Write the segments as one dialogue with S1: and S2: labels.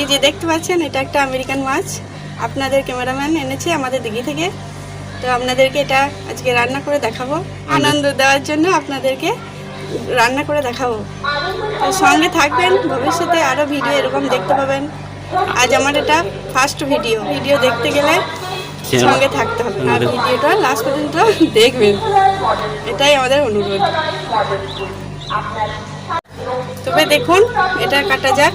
S1: এই যে দেখতে পাচ্ছেন এটা একটা আমেরিকান মাছ। আপনাদের ক্যামেরাম্যান এনেছে আমাদের দিঘি থেকে। তো আপনাদেরকে এটা আজকে রান্না করে দেখাবো। আনন্দ। দেওয়ার জন্য আপনাদেরকে রান্না করে দেখাবো। তো সঙ্গে থাকবেন ভবিষ্যতে আরও ভিডিও এরকম দেখতে পাবেন। আজ আমার এটা ফার্স্ট ভিডিও ভিডিও দেখতে গেলে সঙ্গে থাকতে হবে। আর ভিডিওটা লাস্ট পর্যন্ত দেখবেন। এটাই আমাদের অনুরোধ। তবে দেখুন এটা কাটা যাক।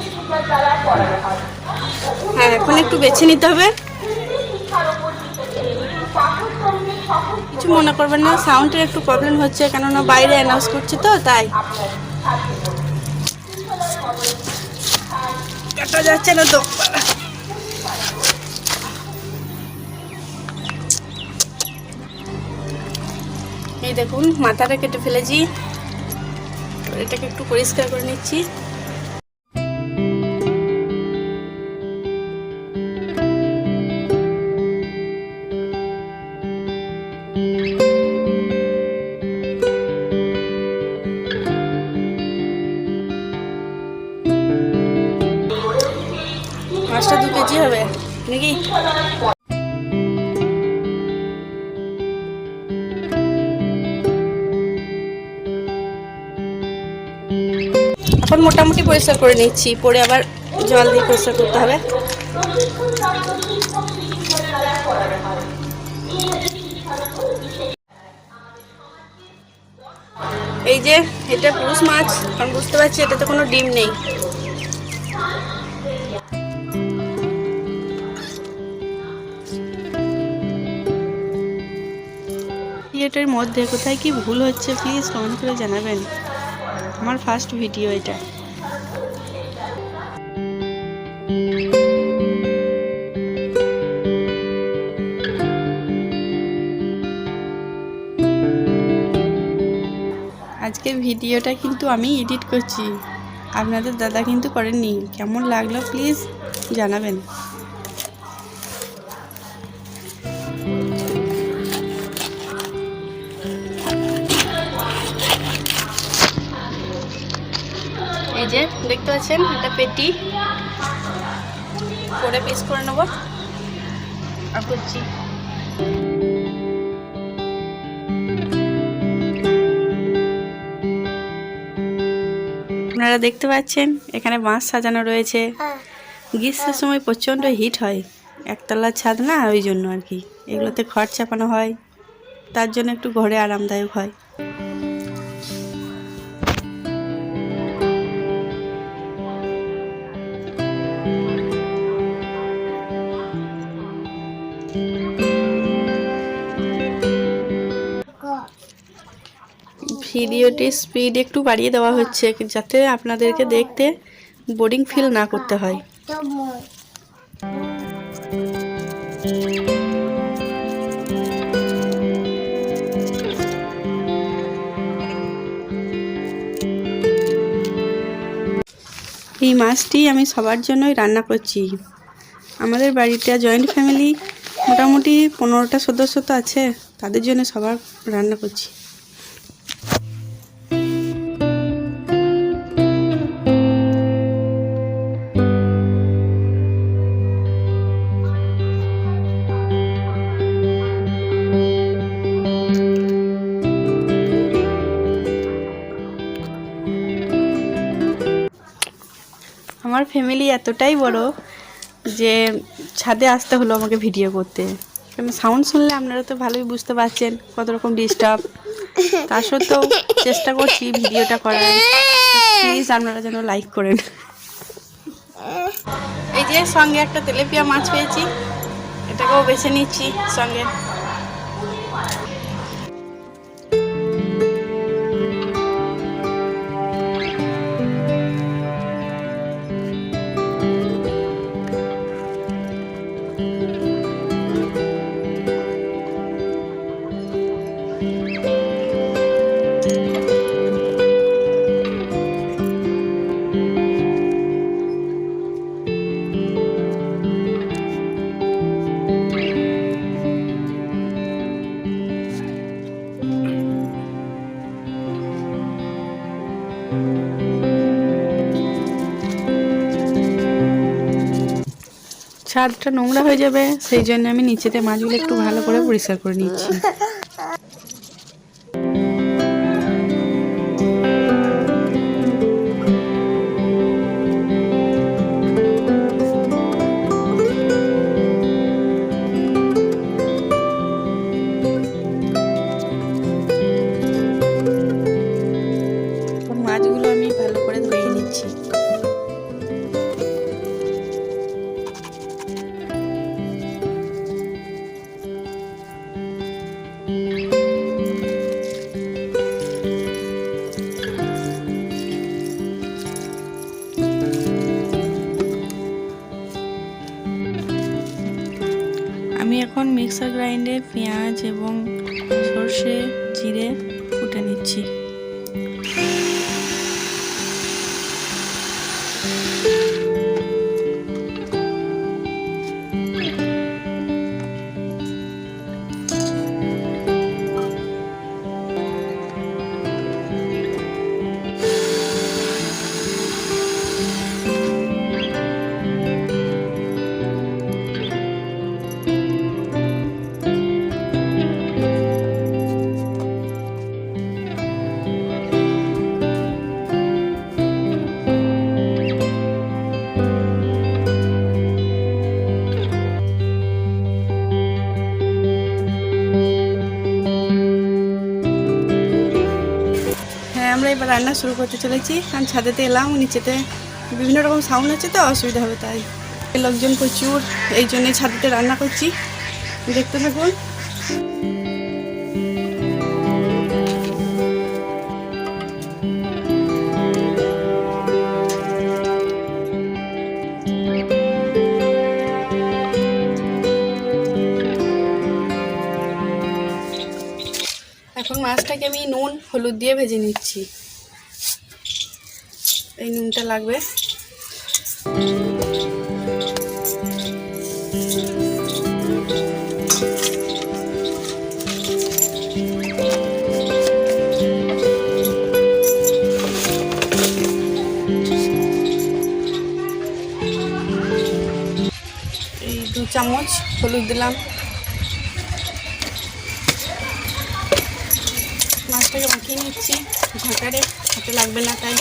S1: হ্যাঁ এখন একটু বেছে নিতে হবে। কিছু মনে করবেন না সাউন্ডের একটু প্রবলেম হচ্ছে, কেননা বাইরে অ্যানাউন্স করছে তো, তাই। কাটা যাচ্ছে না তো। এই দেখুন, মাথাটা কেটে ফেলেছি। এটাকে একটু পরিষ্কার করে নিচ্ছি। মাছটা দু কেজি হবে। নাকি? এখন মোটামুটি পরিষ্কার করে নিচ্ছি। পরে আবার জল দিয়ে পরিষ্কার করতে হবে। এই যে, এটা পুরুষ মাছ। কারণ বুঝতে পারছি এটাতে কোনো ডিম নেই। এটার মধ্যে কোথায় কি ভুল হচ্ছে প্লিজ কমেন্ট করে জানাবেন। আমার ফার্স্ট ভিডিও এটা। আজকের ভিডিওটা কিন্তু আমি এডিট করছি। আপনাদের দাদা কিন্তু করেননি। কেমন লাগল প্লিজ জানাবেন। পাচ্ছেন এটা পেটি করে পিস করে নেব। আর করছি। আপনারা দেখতে পাচ্ছেন এখানে বাঁশ সাজানো রয়েছে। গ্রীষ্মের সময় প্রচণ্ড হিট হয়। একতলার ছাদ না ওই জন্য আর কি। এগুলোতে খড় চাপানো হয়। তার জন্য একটু ঘরে আরামদায়ক হয়। ভিডিওটির স্পিড একটু বাড়িয়ে দেওয়া হচ্ছে, যাতে আপনাদেরকে দেখতে বোরিং ফিল না করতে হয়। এই মাছটি আমি সবার জন্যই রান্না করছি। আমাদের বাড়িতে জয়েন্ট ফ্যামিলি মোটামুটি পনেরোটা সদস্য তো আছে, তাদের জন্য সবার রান্না করছি। ফ্যামিলি এতটাই বড় যে ছাদে আসতে হলো আমাকে ভিডিও করতে। সাউন্ড শুনলে আপনারা তো ভালোই বুঝতে পারছেন কত রকম ডিস্টার্ব তা সত্ত্বেও চেষ্টা করছি ভিডিওটা করার। প্লিজ আপনারা যেন লাইক করেন। এই যে সঙ্গে একটা তেলেপিয়া মাছ পেয়েছি। এটাকেও বেছে নিচ্ছি সঙ্গে।
S2: ছাদটা নোংরা হয়ে যাবে, সেই জন্য আমি নিচেতে মাছগুলো একটু ভালো করে পরিষ্কার করে নিচ্ছি। মাছগুলো আমি ভালো করে ধুয়ে নিচ্ছি। সর্ষে জিরে ফুটে নিচ্ছি।
S1: রান্না শুরু করতে চলেছি। কারণ ছাদেতে এলাম, নিচেতে বিভিন্ন রকম সাউন্ড হচ্ছে তো, অসুবিধা হবে তাই। লোকজন প্রচুর, এই জন্যে ছাদেতে রান্না করছি। দেখতে থাকুন। এখন মাছটাকে আমি নুন, হলুদ দিয়ে ভেজে নিচ্ছি। এই নুনটা লাগবে। চামচ হলুদ দিলাম। মাছটাকে মাখিয়ে নিচ্ছি। ঢাকারে হাতে লাগবে না তাই।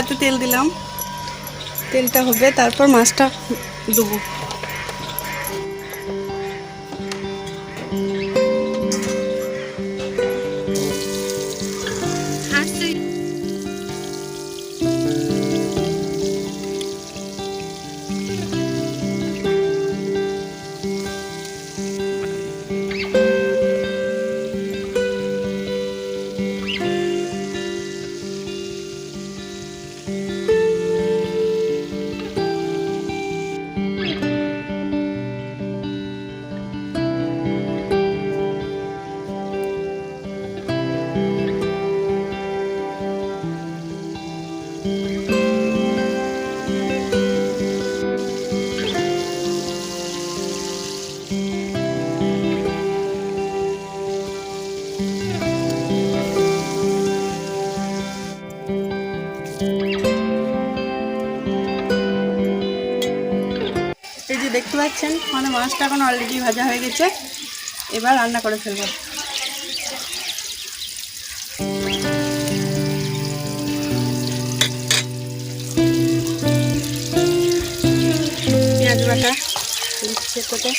S1: খোলাতে তেল দিলাম। তেলটা হবে তারপর মাছটা দেবো। পাচ্ছেন? মানে মাছটা এখন অলরেডি ভাজা হয়ে গেছে। এবার রান্না করে ফেলব। পেঁয়াজ বাটা দিচ্ছে কোটে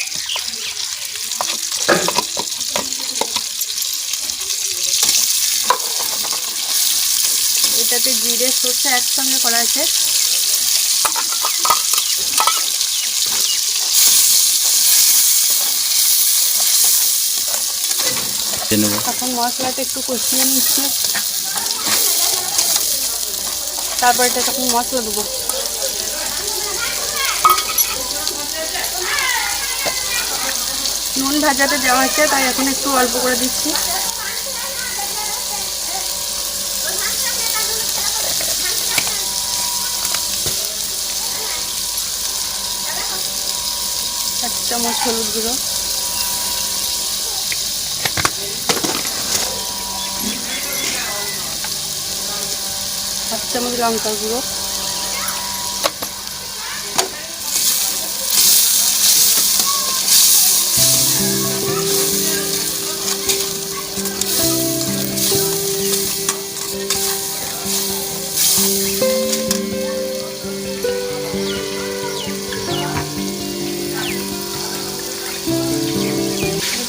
S1: এটাতে জিরে, সর্ষে একসঙ্গে করা আছে। এখন মশলাটা একটু কষিয়ে নিচ্ছি। তারপর এটা তখন মশলা দেবো। নুন ভাজাতে দেওয়া হচ্ছে তাই এখন একটু অল্প করে দিচ্ছি। চামচ হলুদ গুঁড়ো। চামচ লঙ্কার গুঁড়ো।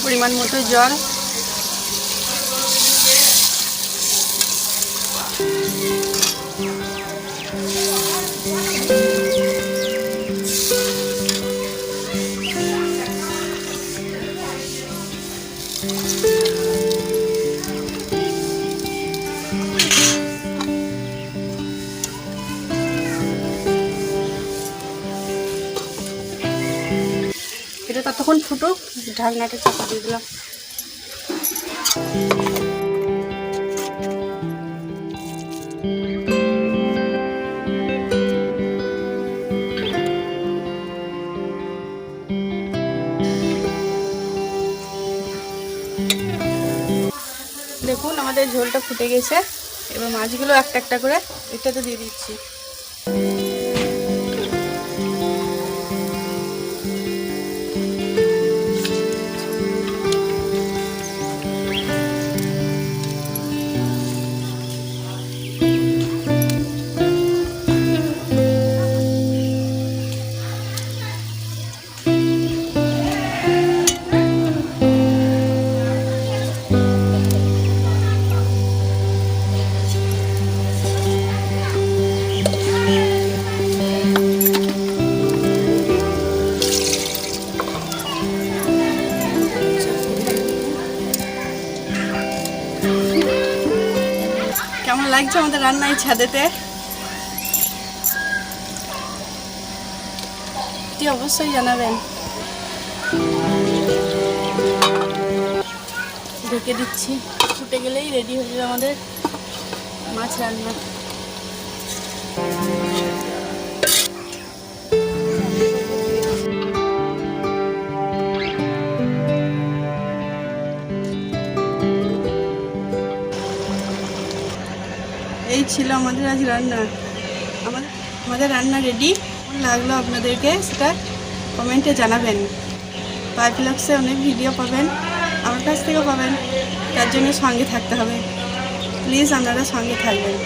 S1: পরিমাণ মতো জল। ততক্ষণ ফুটুক ঢাকনাটা চাপা দিয়ে দিলাম। দেখুন, আমাদের ঝোলটা ফুটে গেছে। এবার মাছগুলো একটা একটা করে, এটাতে দিয়ে দিচ্ছি। লাগছে আমাদের রান্নায় ছাদেতে। অবশ্যই জানাবেন? ঢুকে দিচ্ছি। ছুটে গেলেই রেডি হয়ে যাবে আমাদের মাছ রান্না। এই ছিল আমাদের আজ রান্না। আমার আমাদের রান্না রেডি লাগল আপনাদেরকে সেটা কমেন্টে জানাবেন। পাইপলক্সে অনেক ভিডিও পাবেন, আমার কাছ থেকেও পাবেন। তার জন্য সঙ্গে থাকতে হবে। প্লিজ আপনারা সঙ্গে থাকবেন।